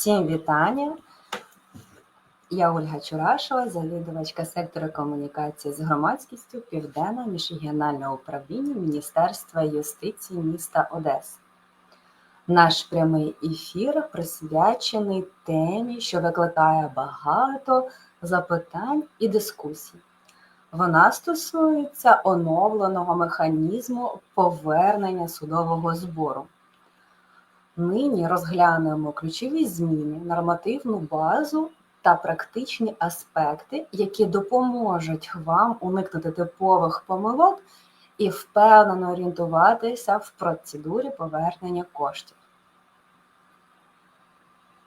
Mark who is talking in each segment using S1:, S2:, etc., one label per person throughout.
S1: Всім вітання. Я Ольга Чурашова, завідувачка сектору комунікації з громадськістю Південне міжрегіональне управління Міністерства юстиції міста Одеси. Наш прямий ефір присвячений темі, що викликає багато запитань і дискусій. Вона стосується оновленого механізму повернення судового збору. Нині розглянемо ключові зміни, нормативну базу та практичні аспекти, які допоможуть вам уникнути типових помилок і впевнено орієнтуватися в процедурі повернення коштів.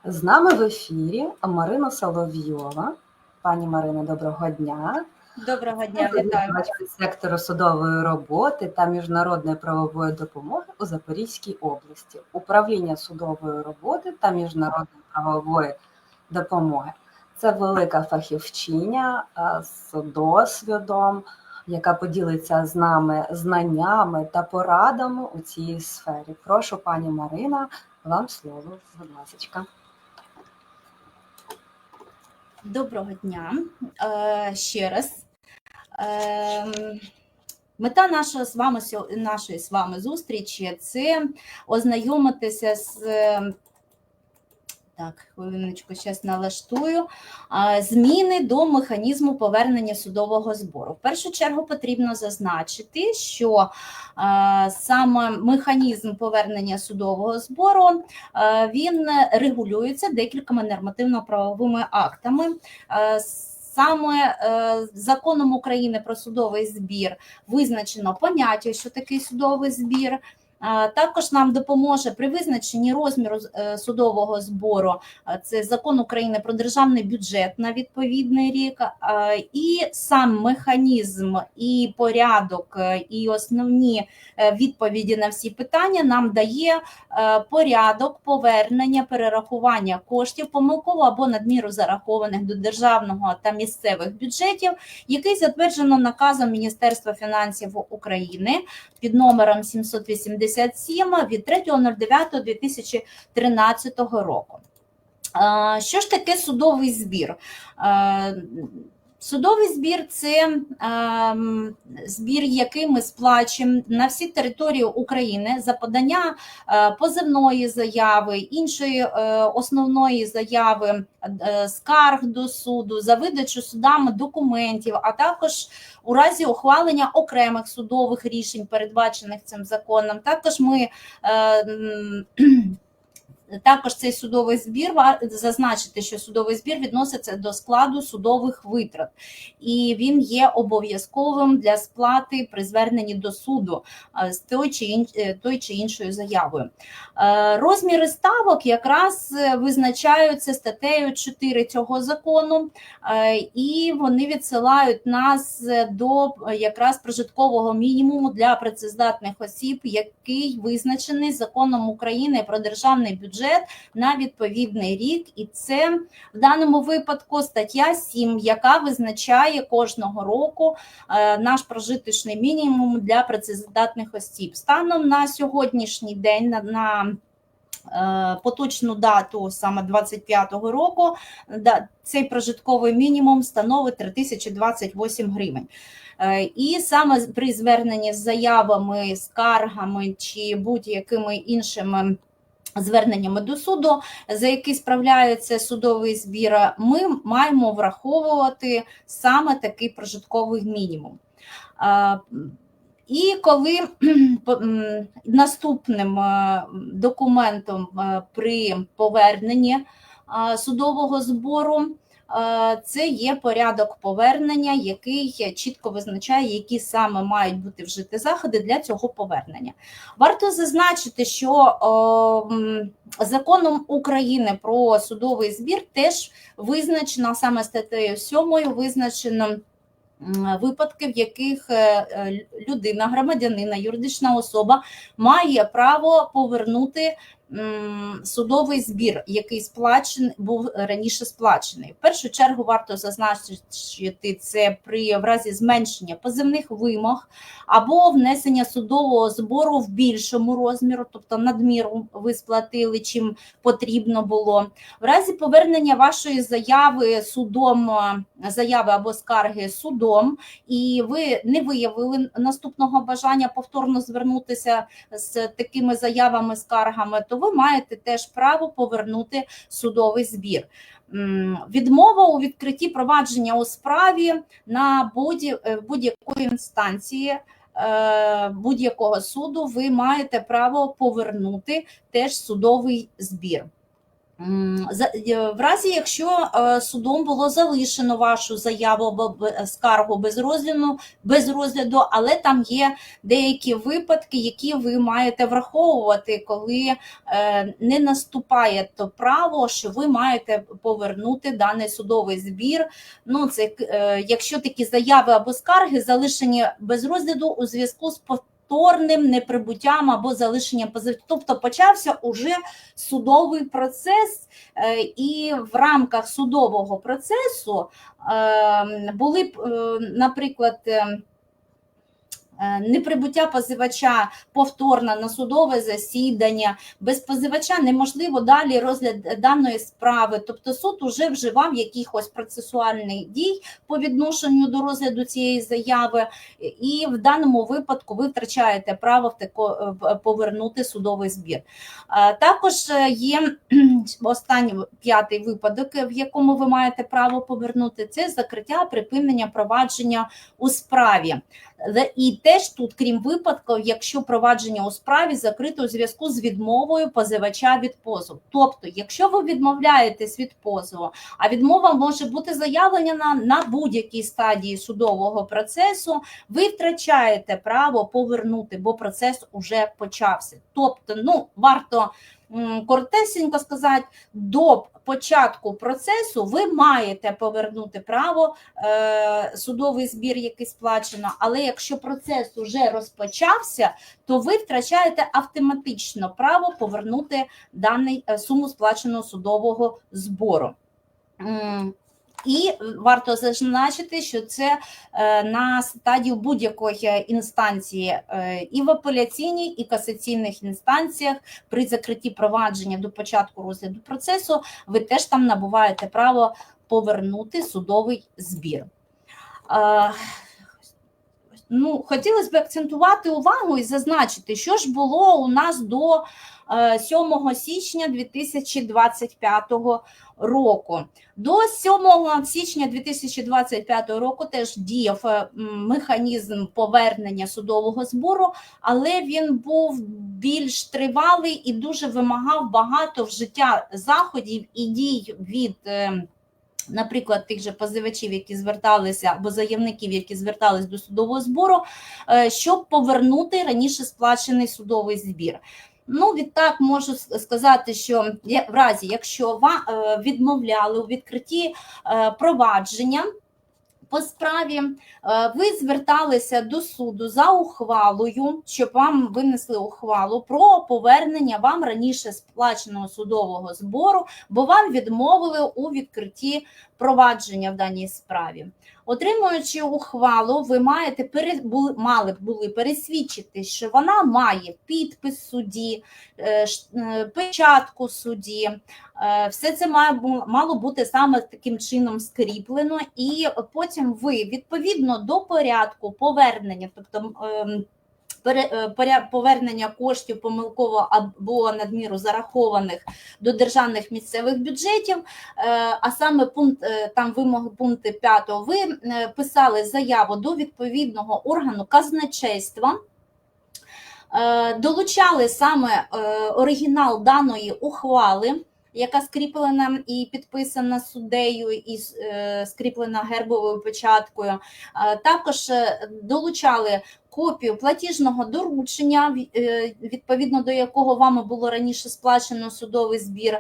S1: З нами в ефірі Марина Соловйова. Пані Марино, доброго дня.
S2: Доброго дня, вітаю.
S1: Сектору судової роботи та міжнародної правової допомоги у Запорізькій області, управління судової роботи та міжнародної правової допомоги. Це велика фахівчиня з досвідом, яка поділиться з нами знаннями та порадами у цій сфері. Прошу, пані Марина, вам слово, будь ласка.
S2: Доброго дня Е, ще раз. Е, Мета нашого з вами нашої з вами зустрічі це ознайомитися з е, так, хвилиночку, зараз налаштую. Зміни до механізму повернення судового збору. В першу чергу потрібно зазначити, що е, саме механізм повернення судового збору е, він регулюється декількома нормативно-правовими актами. Саме е, законом України про судовий збір визначено поняття, що такий судовий збір. Також нам допоможе при визначенні розміру е, судового збору. Це закон України про державний бюджет на відповідний рік, і сам механізм, і порядок, е, і основні е, відповіді на всі питання нам дає порядок повернення перерахування коштів помилково або надміру зарахованих до державного та місцевих бюджетів, який затверджено наказом Міністерства фінансів України під номером 787 від 3.09.2013 року. Е, Що ж таке судовий збір? Е, Судовий збір це ем, збір, який ми сплачуємо на всі території України за подання е, позивної заяви, іншої е, основної заяви, е, скарг до суду, за видачу судами документів, а також у разі ухвалення окремих судових рішень, передбачених цим законом. Також ми е, також цей судовий збір зазначити, що судовий збір відноситься до складу судових витрат, і він є обов'язковим для сплати при зверненні до суду з той чи, ін... е, той чи іншою заявою. Е, Розміри ставок якраз е, визначаються статтею 4 цього закону, і вони відсилають нас до якраз прожиткового мінімуму для працездатних осіб, який визначений законом України про державний бюджет на відповідний рік, і це в даному випадку стаття 7, яка визначає кожного року е, наш прожиточний мінімум для працездатних осіб. Станом на сьогоднішній день на, на е, поточну дату, саме 25-го року, цей прожитковий мінімум становить 3028 гривень. Е, І саме при зверненні з заявами, скаргами чи будь-якими іншими зверненнями до суду, за які справляється судовий збір, ми маємо враховувати саме такий прожитковий мінімум. І коли наступним е, документом е, при поверненні судового збору це є порядок повернення, який чітко визначає, які саме мають бути вжиті заходи для цього повернення. Варто зазначити, що законом України про судовий збір теж визначено саме статтею 7 визначено випадки, в яких е, е, людина, громадянина, юридична особа має право повернути судовий збір, який сплачений був раніше сплачений. В першу чергу варто зазначити це при в разі зменшення позивних вимог або внесення судового збору в більшому розміру, тобто надміру ви сплатили, чим потрібно було. В разі повернення вашої заяви судом, заяви або скарги судом, і ви не виявили наступного бажання повторно звернутися з такими заявами, скаргами, то ви маєте теж право повернути судовий збір. Відмова у відкритті провадження у справі на е, будь-якої інстанції. е, Будь-якого суду ви маєте право повернути теж судовий збір. Е, В разі, якщо е, судом було залишено вашу заяву або скаргу без розгляду, без розгляду, але там є деякі випадки, які ви маєте враховувати, коли е, не наступає то право, що ви маєте повернути даний судовий збір. Ну, це е, якщо такі заяви або скарги залишені без розгляду у зв'язку з повторним неприбуттям або залишенням позив. Тобто почався уже судовий процес, е, і в рамках судового процесу е, були е, наприклад, е, е, Неприбуття позивача повторно на судове засідання, без позивача неможливо далі розгляд даної справи. Тобто суд уже вживав якихось процесуальних дій по відношенню до розгляду цієї заяви, і в даному випадку ви втрачаєте право в тако, е, повернути судовий збір. Е, Також е, є останній п'ятий випадок, в якому ви маєте право повернути це закриття припинення провадження у справі. І теж тут, крім випадків, якщо провадження у справі закрито у зв'язку з відмовою позивача від позову. Тобто, якщо ви відмовляєтесь від позову, а відмова може бути заявлена на, на будь-якій стадії судового процесу, ви втрачаєте право повернути, бо процес уже почався. Тобто, ну варто коротесенько сказати, до початку процесу ви маєте повернути право е, судовий збір, який сплачено. Але якщо процес уже розпочався, то ви втрачаєте автоматично право повернути даний е, суму сплаченого судового збору. І варто зазначити, що це е, на стадії будь-якої інстанції е, і в апеляційній, і касаційних інстанціях при закритті провадження до початку розгляду процесу ви теж там набуваєте право повернути судовий збір. Е, Ну, хотілося б акцентувати увагу і зазначити, що ж було у нас до 7 січня 2025 року. До 7 січня 2025 року теж діяв е, механізм повернення судового збору, але він був більш тривалий і дуже вимагав багато вжиття заходів і дій від. е, Наприклад, тих же позивачів, які зверталися, або заявників, які звертались до судового збору, е, щоб повернути раніше сплачений судовий збір. Ну, відтак можу сказати, що в разі, якщо вам відмовляли у відкритті е, провадження по справі, е, ви зверталися до суду за ухвалою, щоб вам винесли ухвалу про повернення вам раніше сплаченого судового збору, бо вам відмовили у відкритті провадження в даній справі. Отримуючи ухвалу, ви маєте пере, мали б були пересвідчити, що вона має підпис судді, е, е, печатку судді. Е, Все це має мало бути саме таким чином скріплено, і потім ви відповідно до порядку повернення, тобто е, повернення коштів помилково або надміру зарахованих до державних місцевих бюджетів, е, а саме пункт е, там вимоги пункту 5, ви писали заяву до відповідного органу казначейства. Долучали саме оригінал даної ухвали, яка скріплена і підписана суддею, і е, скріплена гербовою печаткою. Е, Також е, долучали копію платіжного доручення, ві- відповідно до якого вами було раніше сплачено судовий збір.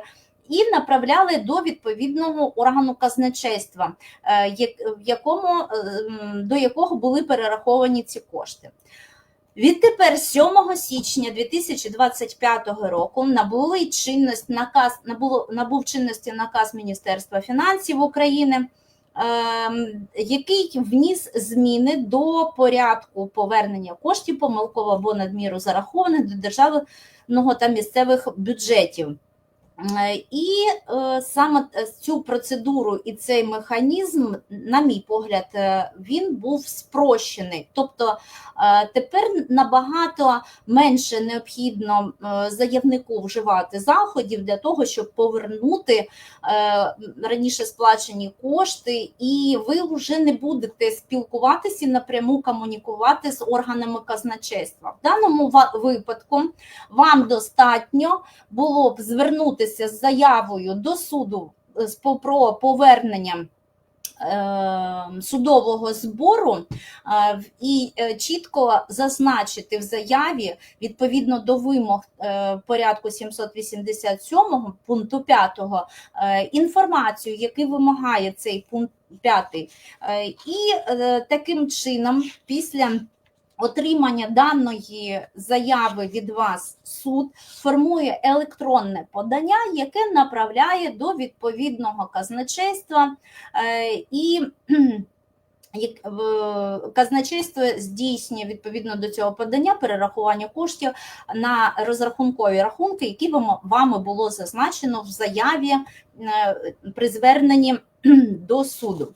S2: І направляли до відповідного органу казначейства, в якому, до якого були перераховані ці кошти. Відтепер, 7 січня 2025 року, набули чинність наказ набуло набув чинності наказ Міністерства фінансів України, ем, який вніс зміни до порядку повернення коштів помилково або надміру зарахованих до державного та місцевих бюджетів. Е, І е, саме е, цю процедуру і цей механізм, на мій погляд, він був спрощений. Тобто тепер набагато менше необхідно заявнику вживати заходів для того, щоб повернути раніше сплачені кошти, і ви вже не будете спілкуватися і напряму комунікувати з органами казначейства. В даному випадку вам достатньо було б звернутися з заявою до суду е, про повернення е, судового збору е, і чітко зазначити в заяві відповідно до вимог порядку 787 пункту 5 е, інформацію, який вимагає цей пункт 5. Е, І таким чином, після отримання даної заяви від вас суд формує електронне подання, яке направляє до відповідного казначейства е, і казначейство здійснює відповідно до цього подання перерахування коштів на розрахункові рахунки, які вами було зазначено в заяві е, при зверненні до суду.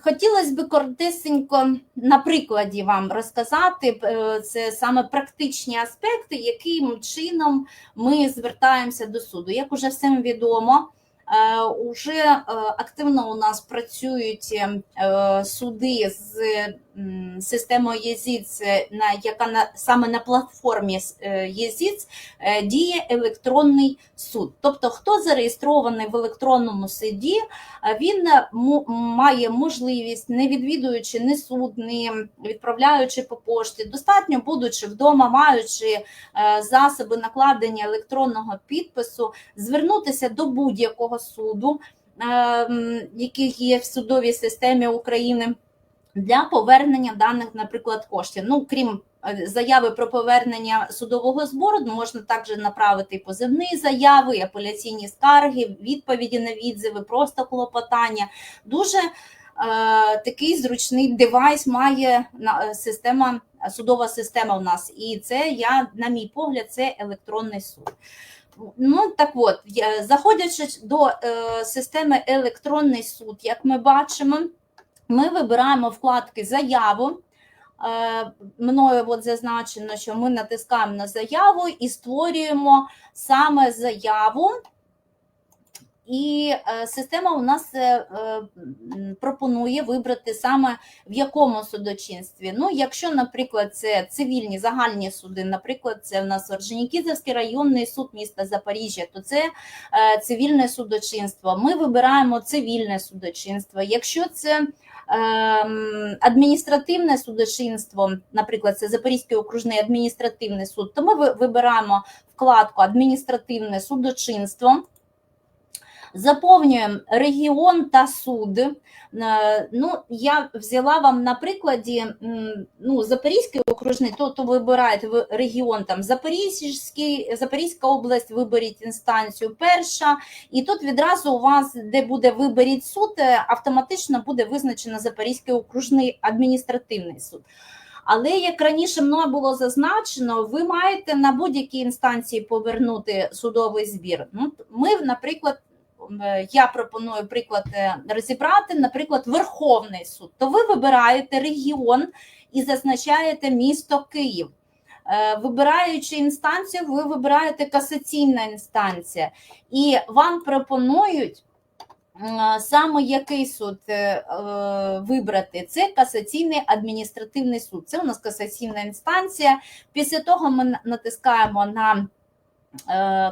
S2: Хотілося б коротесенько на прикладі вам розказати е, це саме практичні аспекти, яким чином ми звертаємося до суду. Як уже всім відомо, е, уже е, активно у нас працюють суди з системою ЄЗІЦ, на яка на саме на платформі е, ЄЗІЦ е, діє електронний суд. Тобто, хто зареєстрований в електронному суді, він е, має можливість, не відвідуючи ні суд, не відправляючи по пошті, достатньо будучи вдома, маючи засоби накладення електронного підпису, звернутися до будь-якого суду, який є в судовій системі України. Для повернення даних, наприклад, коштів. Ну, крім е, заяви про повернення судового збору, можна також направити позивні заяви, апеляційні скарги, відповіді на відзиви, просто клопотання. Дуже е, такий зручний девайс має е, система, судова система в нас. І це я, на мій погляд, це електронний суд. Ну так от, заходячи до е, системи електронний суд, як ми бачимо, ми вибираємо вкладки заяву. Е, Мною от зазначено, що ми натискаємо на заяву і створюємо саме заяву. І е, система у нас е, пропонує вибрати саме в якому судочинстві. Ну, якщо, наприклад, це цивільні загальні суди, наприклад, це в нас Орджонікідзевський районний суд міста Запоріжжя, то це цивільне судочинство. Ми вибираємо цивільне судочинство. Якщо це адміністративне судочинство, наприклад, це Запорізький окружний адміністративний суд, то ми вибираємо вкладку адміністративне судочинство. Заповнюємо регіон та суд. Е, Ну, я взяла вам на прикладі ну, Запорізький окружний, то, то вибираєте ви регіон там Запорізький, Запорізька область, виберіть інстанцію перша, і тут відразу у вас, де буде виберіть суд, е, автоматично буде визначено Запорізький окружний адміністративний суд. Але як раніше мною було зазначено, ви маєте на будь-якій інстанції повернути судовий збір. Ну, ми, наприклад, я пропоную приклад е, розібрати, наприклад, Верховний суд. То ви вибираєте регіон і зазначаєте місто Київ. Е, Вибираючи інстанцію, ви вибираєте касаційна інстанція, і вам пропонують е, саме який суд е, е, вибрати. Це касаційний адміністративний суд. Це у нас касаційна інстанція. Після того ми натискаємо на е,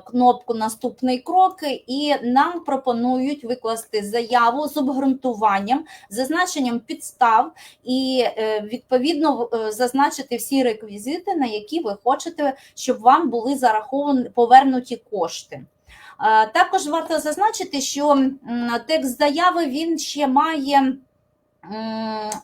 S2: кнопку Наступний крок, і нам пропонують викласти заяву з обґрунтуванням, зазначенням підстав і е, відповідно е, зазначити всі реквізити, на які ви хочете, щоб вам були зараховані повернуті кошти. Е, Також варто зазначити, що текст заяви він ще має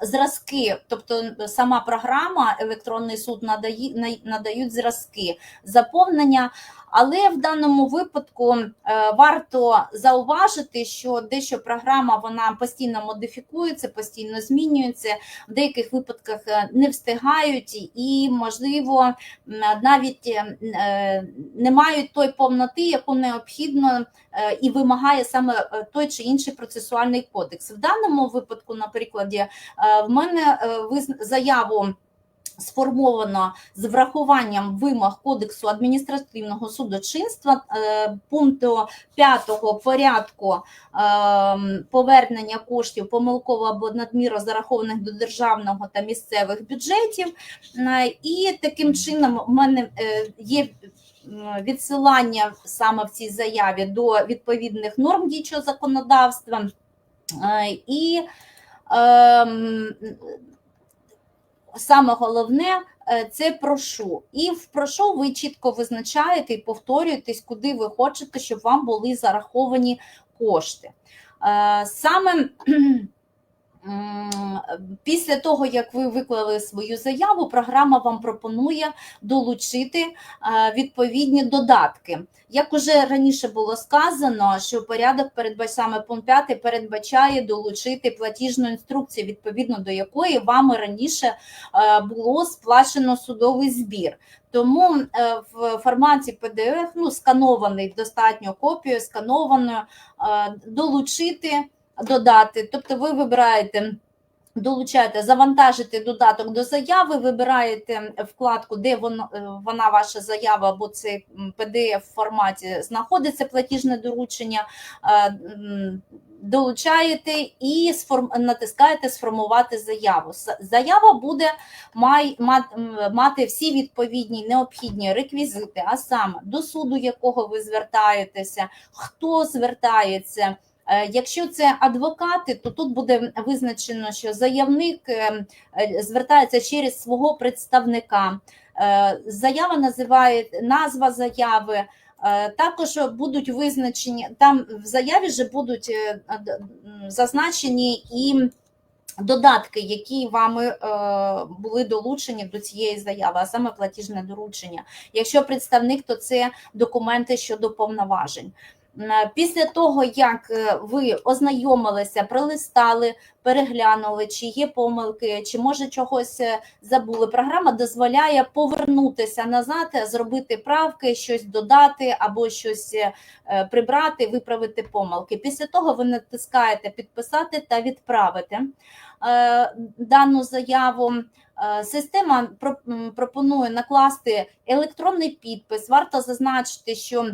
S2: зразки, тобто сама програма електронний суд надає, надають зразки заповнення. Але в даному випадку е, варто зауважити, що дещо програма вона постійно модифікується, постійно змінюється, в деяких випадках е, не встигають і, можливо, навіть е, не мають той повноти, яку необхідно і вимагає саме той чи інший процесуальний кодекс. В даному випадку, наприклад, в мене заяву сформовано з врахуванням вимог Кодексу адміністративного судочинства е, пункту 5 порядку е, повернення коштів помилково або надмірно зарахованих до державного та місцевих бюджетів. Е, І таким чином в мене є відсилання саме в цій заяві до відповідних норм діючого законодавства. І ем, саме головне е, це прошу. І в прошу ви чітко визначаєте і повторюєтесь, куди ви хочете, щоб вам були зараховані кошти. Е, Саме після того, як ви виклали свою заяву, програма вам пропонує долучити е, відповідні додатки. Як уже раніше було сказано, що порядок передбач саме пункт 5 передбачає долучити платіжну інструкцію, відповідно до якої вами раніше е, було сплачено судовий збір. Тому е, в форматі PDF, ну, сканований достатньо копію, сканованою, долучити, додати. Тобто ви вибираєте. Долучаєте, завантажите додаток до заяви, вибираєте вкладку, де воно, е, вона ваша заява або цей PDF форматі знаходиться платіжне доручення, е, долучаєте і сформ... натискаєте сформувати заяву. Заява буде май... мат- мати всі відповідні необхідні реквізити, а саме до суду, якого ви звертаєтеся, хто звертається. Е, Якщо це адвокати, то тут буде визначено, що заявник е, е, звертається через свого представника. Заява називає назва заяви. Також будуть визначені там в заяві вже будуть зазначені і додатки, які вами були долучені до цієї заяви, а саме платіжне доручення. Якщо представник, то це документи щодо повноважень. М, Після того, як е, ви ознайомилися, пролистали, переглянули, чи є помилки, чи може чогось е, забули, програма дозволяє повернутися назад, е, зробити правки, щось додати або щось е, прибрати, виправити помилки. Після того ви натискаєте підписати та відправити е, дану заяву. Е, Система про- пропонує накласти електронний підпис. Варто зазначити, що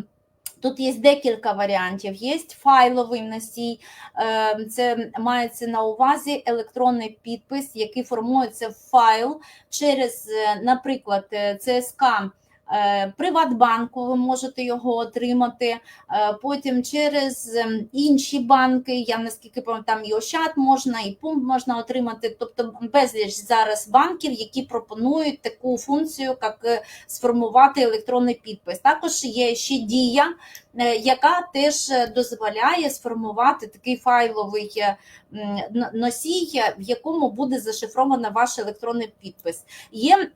S2: Тут є декілька варіантів. Є файловий носій, е, це мається на увазі електронний підпис, який формується в файл через, е, наприклад, е, ЦСК Приватбанку, ви можете його отримати. е, Потім через ем, інші банки, я наскільки пам'ятаю, там і Ощад можна, і пункт можна отримати. Тобто безліч зараз банків, які пропонують таку функцію, як е, сформувати електронний підпис. Також є ще дія, е, яка теж е, дозволяє сформувати такий файловий е, носій, е, в якому буде зашифровано ваш електронний підпис. Є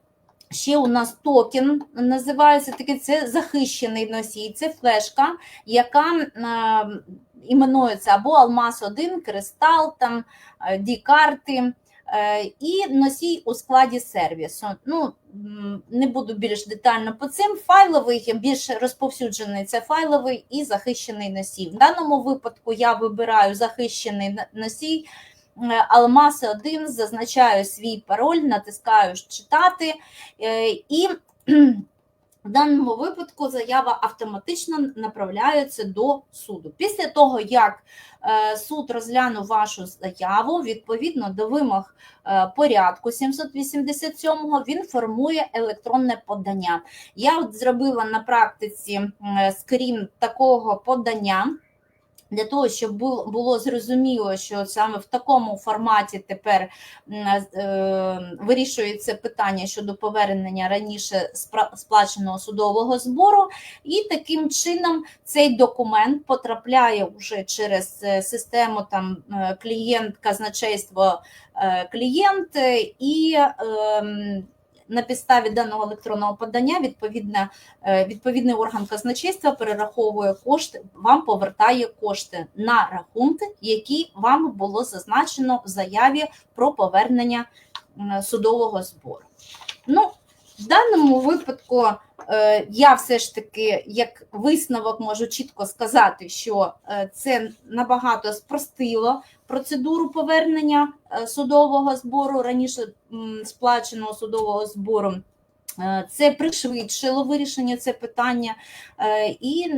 S2: Ще у нас токен називається такий, це захищений носій, це флешка, яка е, іменується або Алмаз 1, Кристал, там, е, Ді-карти. Е, І носій у складі сервісу. Ну, не буду більш детально по цим. Файловий, більш розповсюджений це файловий і захищений носій. В даному випадку я вибираю захищений носій, Алмаз 1, зазначаю свій пароль, натискаю читати. е, І в даному випадку заява автоматично направляється до суду. Після того, як е, суд розглянув вашу заяву, відповідно до вимог е, порядку 787 він формує електронне подання. Я от зробила на практиці скрін такого подання. Для того, щоб було зрозуміло, що саме в такому форматі тепер е, вирішується питання щодо повернення раніше сплаченого судового збору, і таким чином цей документ потрапляє вже через е, систему там е, клієнт, казначейство, клієнт, і ем, на підставі даного електронного подання відповідна, е, відповідний орган казначейства перераховує кошти, вам повертає кошти на рахунки, які вам було зазначено в заяві про повернення судового збору. Ну, в даному випадку е, я все ж таки, як висновок, можу чітко сказати, що е, це набагато спростило процедуру повернення е, судового збору, раніше сплаченого судового збору. Це пришвидшило вирішення це питання і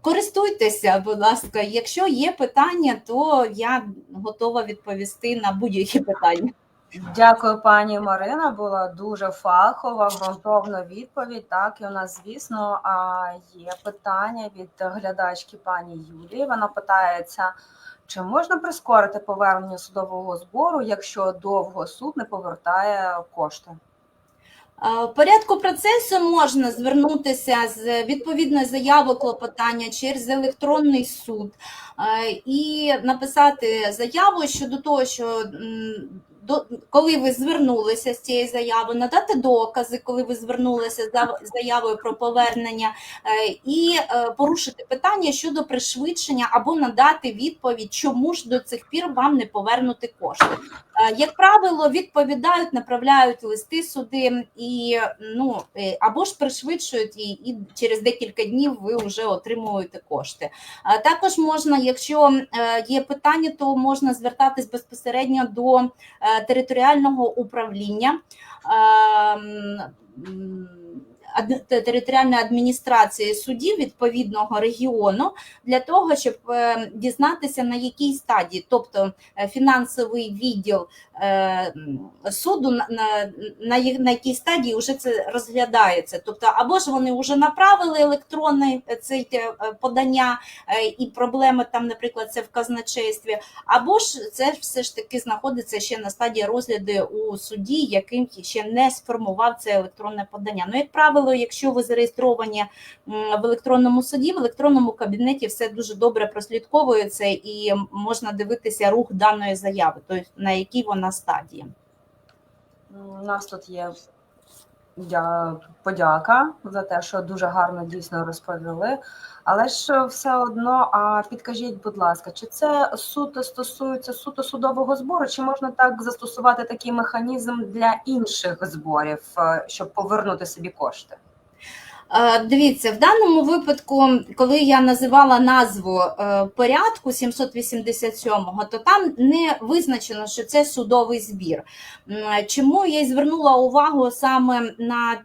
S2: користуйтеся, будь ласка. Якщо є питання, то я готова відповісти на будь-які питання.
S1: Дякую, пані Марина. Була дуже фахова, ґрунтовна відповідь. Так, і у нас, звісно, є питання від глядачки пані Юлії. Вона питається, чи можна прискорити повернення судового збору, якщо довго суд не повертає кошти?
S2: В порядку процесу можна звернутися з відповідною заявою клопотання через електронний суд і написати заяву щодо того, що до, коли ви звернулися з цією заявою, надати докази, коли ви звернулися за заявою про повернення, е, і е, порушити питання щодо пришвидшення або надати відповідь, чому ж до цих пір вам не повернути кошти. Е, Як правило, відповідають, направляють листи суди і ну або ж пришвидшують і, і через декілька днів ви вже отримуєте кошти. Також можна, якщо є питання, то можна звертатись безпосередньо до територіального управління. Територіальної адміністрації судів відповідного регіону для того, щоб е, дізнатися на якій стадії, тобто е, фінансовий відділ е, суду на, на, якій стадії вже це розглядається. Тобто, або ж вони вже направили електронне це подання і проблеми там, наприклад, це в казначействі, або ж це все ж таки знаходиться ще на стадії розгляду у суді, яким ще не сформував це електронне подання. Ну, як правило, якщо ви зареєстровані в електронному суді, в електронному кабінеті все дуже добре прослідковується і можна дивитися рух даної заяви, тобто на якій вона стадії.
S1: У нас тут є дя- подяка за те, що дуже гарно дійсно розповіли. Але ж все одно, а підкажіть, будь ласка, чи це суто стосується суто судового збору, чи можна так застосувати такий механізм для інших зборів, е, щоб повернути собі кошти?
S2: Е, Дивіться, в даному випадку, коли я називала назву е, порядку 787-го, то там не визначено, що це судовий збір. Чому я й звернула увагу саме на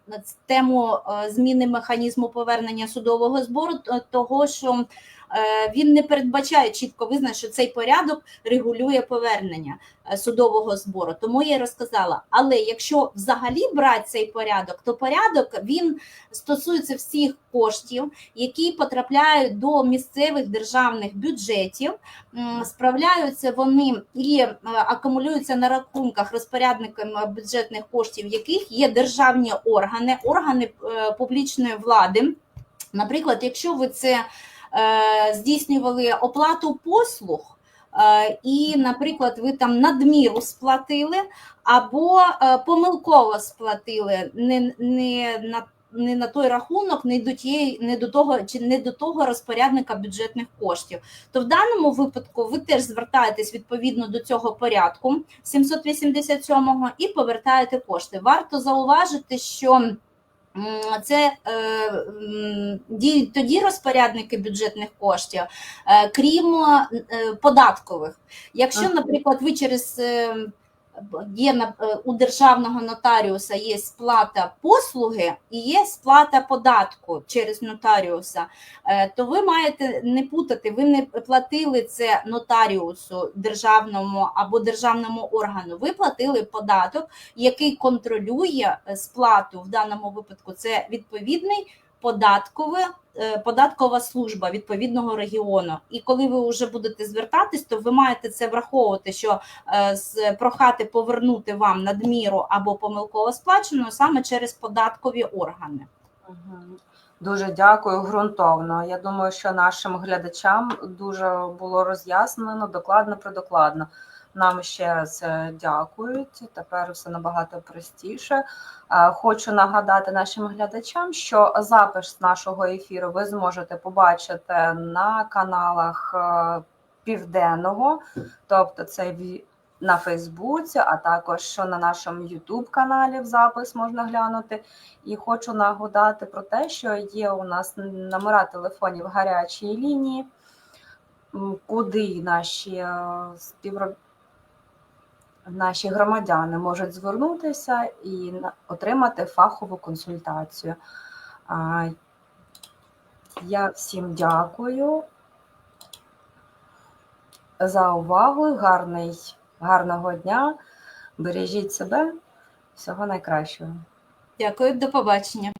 S2: тему е, зміни механізму повернення судового збору, того що він не передбачає чітко визначено, що цей порядок регулює повернення е, судового збору. Тому я розказала. Але якщо взагалі брати цей порядок, то порядок він стосується всіх коштів, які потрапляють до місцевих державних бюджетів. Справляються вони і е, акумулюються на рахунках розпорядниками бюджетних коштів, яких є державні органи, органи е, публічної влади. Наприклад, якщо ви це е, здійснювали оплату послуг. е, І, наприклад, ви там надміру сплатили або е, помилково сплатили не, не на не на той рахунок, не до тієї, не до того чи не до того розпорядника бюджетних коштів. То в даному випадку ви теж звертаєтесь відповідно до цього порядку 787-го і повертаєте кошти. Варто зауважити, що це е, діють тоді розпорядники бюджетних коштів, е, крім е, податкових. Якщо, наприклад, ви через є е, у державного нотаріуса є сплата послуги і є сплата податку через нотаріуса, е, то ви маєте не путати, ви не платили це нотаріусу державному або державному органу. Ви платили податок, який контролює е, сплату в даному випадку. Це відповідний податкове, е, податкова служба відповідного регіону. І коли ви вже будете звертатись, то ви маєте це враховувати, що е, з- прохати повернути вам надміру або помилково сплачену саме через податкові органи.
S1: Дуже дякую ґрунтовно. Я думаю, що нашим глядачам дуже було роз'яснено докладно предокладно. Нам ще раз дякують. Тепер все набагато простіше. Е, Хочу нагадати нашим глядачам, що запис нашого ефіру ви зможете побачити на каналах е, Південного, тобто це на Фейсбуці, а також на нашому Ютуб каналі в запис можна глянути. І хочу нагадати про те, що є у нас номера телефонів гарячої лінії, куди наші е, співро... наші громадяни можуть звернутися і отримати фахову консультацію. Я всім дякую за увагу. Гарний, гарного дня. Бережіть себе. Всього найкращого.
S2: Дякую, до побачення.